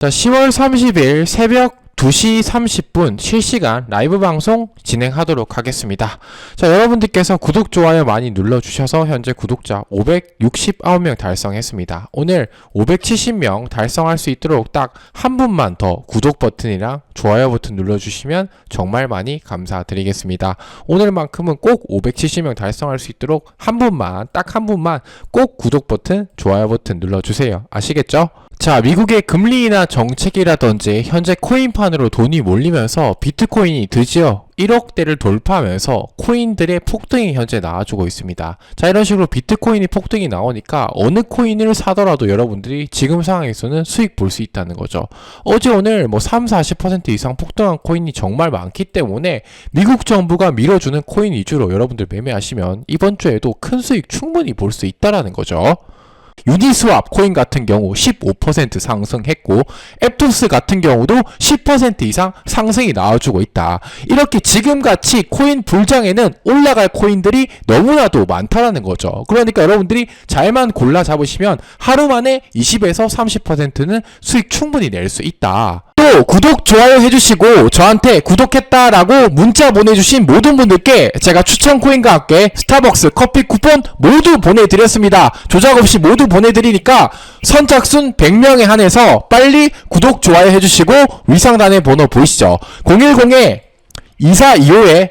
자, 10월 30일 새벽 2시 30분 실시간 라이브 방송 진행하도록 하겠습니다. 자, 여러분들께서 구독, 좋아요 많이 눌러주셔서 현재 구독자 569명 달성했습니다. 오늘 570명 달성할 수 있도록 딱 한 분만 더 구독 버튼이랑 좋아요 버튼 눌러주시면 정말 많이 감사드리겠습니다. 오늘만큼은 꼭 570명 달성할 수 있도록 한 분만, 딱 한 분만 꼭 구독 버튼, 좋아요 버튼 눌러주세요. 아시겠죠? 자, 미국의 금리나 정책이라든지 현재 코인판으로 돈이 몰리면서 비트코인이 드디어 1억대를 돌파하면서 코인들의 폭등이 현재 나와주고 있습니다. 자, 이런 식으로 비트코인이 폭등이 나오니까 어느 코인을 사더라도 여러분들이 지금 상황에서는 수익 볼 수 있다는 거죠. 어제 오늘 뭐 3, 40% 이상 폭등한 코인이 정말 많기 때문에 미국 정부가 밀어주는 코인 위주로 여러분들 매매하시면 이번 주에도 큰 수익 충분히 볼 수 있다라는 거죠. 유니스왑 코인 같은 경우 15% 상승했고 앱토스 같은 경우도 10% 이상 상승이 나와주고 있다. 이렇게 지금같이 코인 불장에는 올라갈 코인들이 너무나도 많다라는 거죠. 그러니까 여러분들이 잘만 골라 잡으시면 하루 만에 20에서 30%는 수익 충분히 낼 수 있다. 또 구독, 좋아요 해주시고 저한테 구독했다라고 문자 보내주신 모든 분들께 제가 추천 코인과 함께 스타벅스 커피 쿠폰 모두 보내드렸습니다. 조작 없이 모두 보내드리니까 선착순 100명에 한해서 빨리 구독, 좋아요 해주시고 위상단의 번호 보이시죠? 010에 2425에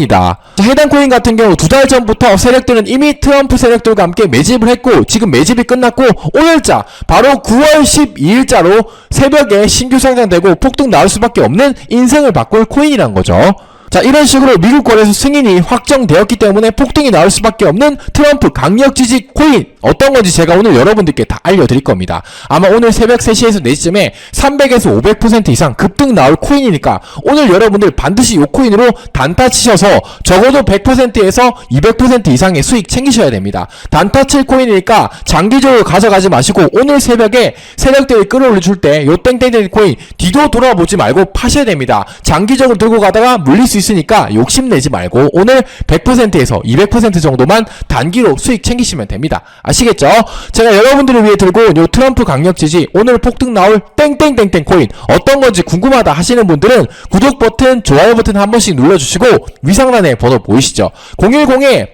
이다. 자, 해당 코인 같은 경우 두 달 전부터 세력들은 이미 트럼프 세력들과 함께 매집을 했고 지금 매집이 끝났고 오늘자 바로 9월 12일자로 새벽에 신규 상장되고 폭등 나올 수밖에 없는 인생을 바꿀 코인이란 거죠. 자 이런 식으로 미국 거래소 승인이 확정되었기 때문에 폭등이 나올 수밖에 없는 트럼프 강력 지지 코인 어떤 건지 제가 오늘 여러분들께 다 알려드릴 겁니다. 아마 오늘 새벽 3시에서 4시쯤에 300에서 500% 이상 급등 나올 코인이니까 오늘 여러분들 반드시 이 코인으로 단타 치셔서 적어도 100%에서 200% 이상의 수익 챙기셔야 됩니다. 단타 칠 코인이니까 장기적으로 가져가지 마시고 오늘 새벽에 세력들이 끌어올려 줄 때요 땡땡땡 코인 뒤도 돌아보지 말고 파셔야 됩니다. 장기적으로 들고 가다가 물릴 수 있 으니까 욕심내지 말고 오늘 100%에서 200% 정도만 단기로 수익 챙기시면 됩니다. 아시겠죠? 제가 여러분들을 위해 들고 온 요 트럼프 강력 지지 오늘 폭등 나올 땡땡땡땡 코인 어떤 건지 궁금하다 하시는 분들은 구독 버튼, 좋아요 버튼 한 번씩 눌러주시고 위상란에 번호 보이시죠? 010에